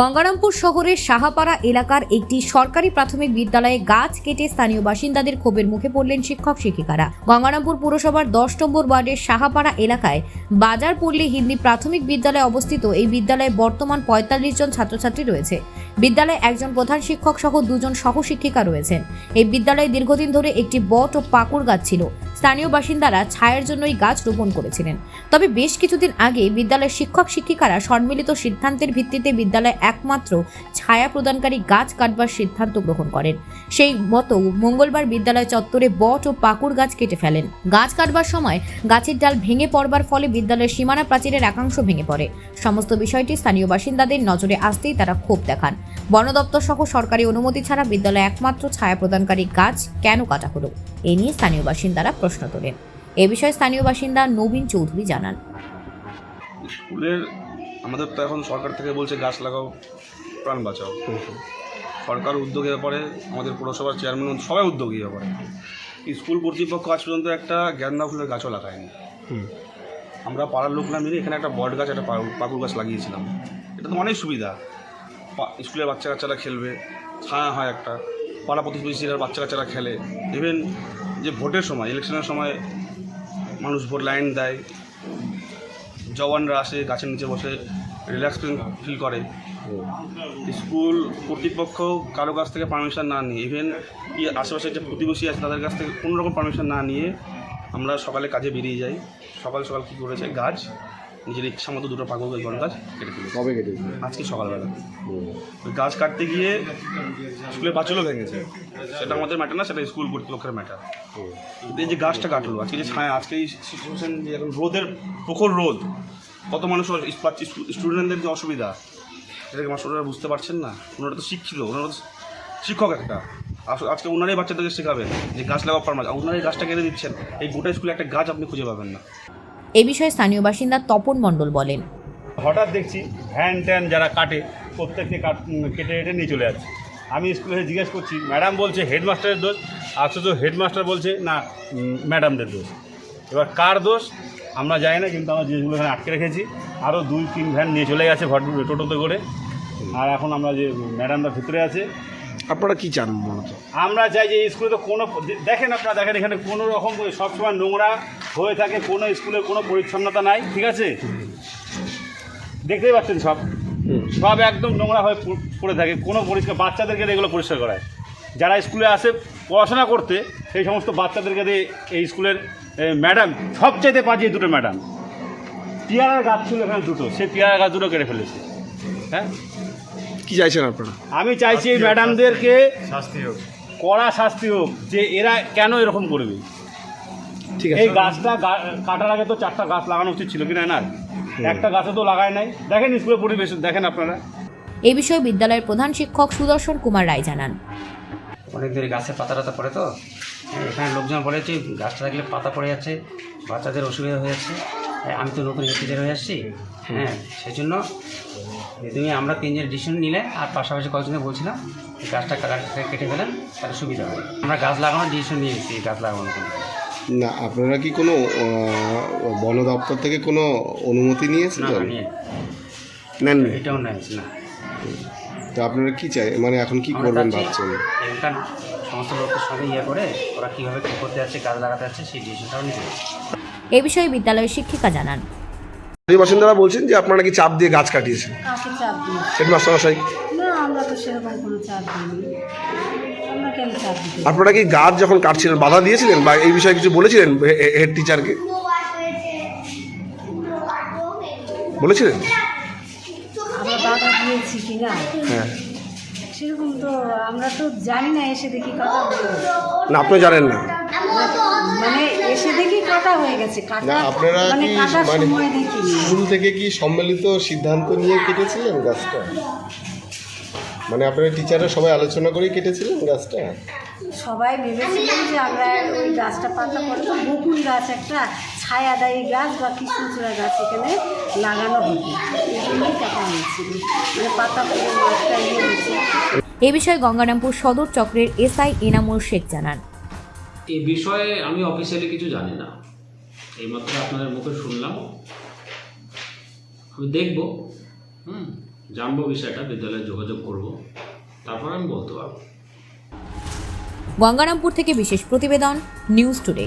গঙ্গারামপুর শহরের সাহাপাড়া এলাকার একটি সরকারি প্রাথমিক বিদ্যালয়ে গাছ কেটে স্থানীয় বাসিন্দাদের ক্ষোভের মুখে পড়লেন শিক্ষক শিক্ষিকারা। গঙ্গারামপুর পুরসভার দশ নম্বর ওয়ার্ডের সাহাপাড়া এলাকায় বাজার পল্লী হিন্দি প্রাথমিক বিদ্যালয়ে অবস্থিত এই বিদ্যালয়ে বর্তমান পঁয়তাল্লিশ জন ছাত্রছাত্রী রয়েছে। বিদ্যালয়ে একজন প্রধান শিক্ষক সহ দুজন সহশিক্ষিকা রয়েছেন। এই বিদ্যালয়ে দীর্ঘদিন ধরে একটি বট ও পাকুড় গাছ ছিল। স্থানীয় বাসিন্দারা ছায়ের জন্য এই গাছ রোপণ করেছিলেন। তবে বেশ কিছুদিন আগে বিদ্যালয়ের শিক্ষক শিক্ষিকারা সম্মিলিত সিদ্ধান্তের ভিত্তিতে বিদ্যালয়ে একমাত্র ছায়া প্রদানকারী গাছ কাটবার সিদ্ধান্ত গ্রহণ করেন। সেই মতো মঙ্গলবার বিদ্যালয় চত্বরে বট ও পাকুড় গাছ কেটে ফেলেন। গাছ কাটবার সময় গাছের ডাল ভেঙে পড়বার ফলে বিদ্যালয়ের সীমানা প্রাচীরের একাংশ ভেঙে পড়ে। সমস্ত বিষয়টি স্থানীয় বাসিন্দাদের নজরে আসতেই তারা ক্ষোভ দেখান। বন দপ্তর সহ সরকারি অনুমতি ছাড়া বিদ্যালয়ে একমাত্র ছায়া প্রদানকারী গাছ কেন কাটা হলো? এ নিয়ে স্থানীয় বাসিন্দারা প্রশ্ন তোলেন। এ বিষয়ে স্থানীয় বাসিন্দা নবীন চৌধুরী জানান। স্কুলের আমাদের তো এখন সরকার থেকে বলছে গাছ লাগাও প্রাণ বাঁচাও। সরকার উদ্যোগের ব্যাপারে আমাদের পুরসভার চেয়ারম্যান সবাই উদ্যোগী ব্যাপারে। স্কুল কর্তৃপক্ষ আজ পর্যন্ত একটা গ্যান্দা ফুলের গাছও লাগায়নি। আমরা পাড়ার লোক না মিলে এখানে একটা বট গাছ একটা পা- পাকুড় গাছ লাগিয়েছিলাম। এটা তো অনেক সুবিধা। পা- স্কুলের বাচ্চা কাচ্চারা খেলবে ছায়া হয় একটা। পাড়া প্রতিবেশীরা বাচ্চা কাচ্চারা খেলে। ইভেন যে ভোটের সময়, ইলেকশনের সময় মানুষ ভোট লাইন দেয়, জওয়ানরা আসে, গাছের নিচে বসে রিল্যাক্স ফিল করে। স্কুল কর্তৃপক্ষ কারও কাছ থেকে পারমিশন না নিয়ে ইভেন কি আশেপাশে যে প্রতিবেশী আছে তাদের কাছ থেকে কোনো রকম পারমিশন না নিয়ে আমরা সকালে কাজে বেরিয়ে যাই। সকাল সকাল কী করেছে? গাছ নিজের ইচ্ছা মতো দুটো পাগল গাছ কেটে ফেলেছে। কবে কেটেছে আজকে সকালবেলা। ওই গাছ কাটতে গিয়ে স্কুলের পাঁচলও ভেঙেছে। সেটা আমাদের ম্যাটার না সেটা স্কুল কর্তৃপক্ষের ম্যাটার এই যে গাছটা কাটলো আজকে যে ছায়া আজকে এই সিচুয়েশন যে এখন রোদের প্রখর রোদ কত মানুষ পাচ্ছে স্টুডেন্টদের যে অসুবিধা এটাকে মাস্টাররা বুঝতে পারছেন না। ওনারা তো শিক্ষিত ওনারা তো শিক্ষক একটা। আজকে ওনারাই বাচ্চাদেরকে শেখাবেন যে গাছ লাগাও ফার্মাস ওনারাই গাছটা কেটে দিচ্ছেন। এই গোটা স্কুলে একটা গাছ আপনি খুঁজে পাবেন না। এ বিষয়ে স্থানীয় বাসিন্দা তপন মণ্ডল বলেন। হঠাৎ দেখছি ভ্যান ট্যান যারা কাটে, প্রত্যেককে কাট কেটে নিয়ে চলে যাচ্ছে। আমি স্কুলে জিজ্ঞেস করছি, ম্যাডাম বলছে হেডমাস্টারের দোষ? অথচ হেডমাস্টার বলছে, না ম্যাডামদের দোষ। এবার কার দোষ? আমরা জানি না, কিন্তু আমরা জিনিসগুলো এখানে আটকে রেখেছি। আরও দুই, তিন ভ্যান নিয়ে চলে গেছে টোটোতে করে। আর এখন আমরা যে ম্যাডামরা ভিতরে আছে আপনারা কি চান মূলত? আমরা চাই যে স্কুলে তো কোনো দেখেন আপনারা দেখেন এখানে কোনো রকম সবসময় নোংরা হয়ে থাকে কোনো স্কুলে কোনো পরিচ্ছন্নতা নাই ঠিক আছে? দেখতেই পাচ্ছেন সব। সব একদম নোংরা হয়ে পড়ে থাকে কোনো পরিষ্কার বাচ্চাদেরকে এগুলো পরিষ্কার করায়। যারা স্কুলে আসে পড়াশোনা করতে সেই সমস্ত বাচ্চাদেরকে দিয়ে এই স্কুলের ম্যাডাম সবচাইতে পাঠিয়ে দুটো ম্যাডাম। পেয়ারার গাছ ছিল এখানে দুটো সেই পেয়ারা গাছ দুটো কেটে ফেলেছে। হ্যাঁ? কি চাইছেন আপনারা? আমি চাইছি এই ম্যাডামদেরকে কড়া শাস্তি হোক যে এরা কেন এরকম করবে? ঠিক আছে। এই গাছটা কাটার আগে তো চারটা গাছ লাগানো উচিত ছিল কিনা না একটা গাছে তো লাগায় নাই। দেখেন স্কুলের পরিবেশ দেখেন আপনারা। এ বিষয়ে বিদ্যালয়ের প্রধান শিক্ষক সুদর্শন কুমার রায় জানান। অনেক ধরে গাছে পাতা টাতা পড়ে তো? হ্যাঁ, এখানে লোকজন বলেছে গাছটা থাকলে পাতা পড়ে যাচ্ছে বাচ্চাদের অসুবিধা হয়ে যাচ্ছে। আমি তো নতুন টিচার হয়ে আসছি। হ্যাঁ সেই জন্য তুমি আমরা তিনজন ডিসিশন নিলে আর পাশাপাশি কয়েকজনে বলছিলাম গাছটা কাটা- কেটে ফেলেন তাহলে সুবিধা হবে। আমরা গাছ লাগানোর ডিসিশন নিয়ে এসেছি গাছ লাগানোর জন্য। না আপনারা কি কোনো বন দপ্তর থেকে কোনো অনুমতি না নিয়েছিলেন না, এটাও না। তো আপনারা কি চাই মানে এখন কি করবেন ভাবছেন? সমস্ত লোকের সঙ্গে ইয়ে করে ওরা কীভাবে কী করতে যাচ্ছে গাছ লাগাতে যাচ্ছে সেই ডিসিশনটাও নিতে এ বিষয়ে বিদ্যালয়ের শিক্ষিকা জানান। স্থানীয় বাসিন্দারা বলছেন যে আপনারা নাকি চাপ দিয়ে গাছ কাটিয়েছেন? কাকে চাপ দিই? হেডমাস্টার মশাই না আমরা তো সেরকম কোনো চাপ দিইনি। আমরা কেন চাপ দিতে আপনারা কি গাছ যখন কাটছিলেন বাধা দিয়েছিলেন বা এই বিষয়ে কিছু বলেছিলেন হেড টিচারকে? বলেছিলেন? আমরা বাধা দিয়েছি কি না হ্যাঁ। সেরকম তো আমরা তো জানি না এসে দেখি কাটা না আপনি জানেন না। মানে এসে দেখি কাটা হয়ে গেছে কাটা আপনারা মানে কাটার মানে সময় দেখিনি স্কুল থেকে কি সম্মিলিত সিদ্ধান্ত নিয়ে কেটেছিলেন গাছটা? মানে আপনারা টিচাররা সবাই আলোচনা করেই কেটেছিলেন গাছটা? সবাই ভেবেছিলেন যে আমরা ওই গাছটা পাতা বকুল গাছ একটা ছায়াদায়ী গাছ বা কৃষ্ণচূড়া গাছ এখানে লাগানো হবে। এই জন্যই কাটা হয়েছিল মানে পাতা পরে মাছটা ইয়ে হয়েছে এ বিষয়ে গঙ্গারামপুর সদর চক্রের এসআই এনামুল শেখ জানান। এই বিষয়ে আমি অফিসিয়ালি কিছু জানি না। এইমাত্র আপনাদের মুখে শুনলাম। আমি দেখব। হুম জানব বিষয়টা বিদ্যালয়ে যোগাযোগ করব। তারপর আমি বলতে পারব। গঙ্গারামপুর থেকে বিশেষ প্রতিবেদন নিউজ টুডে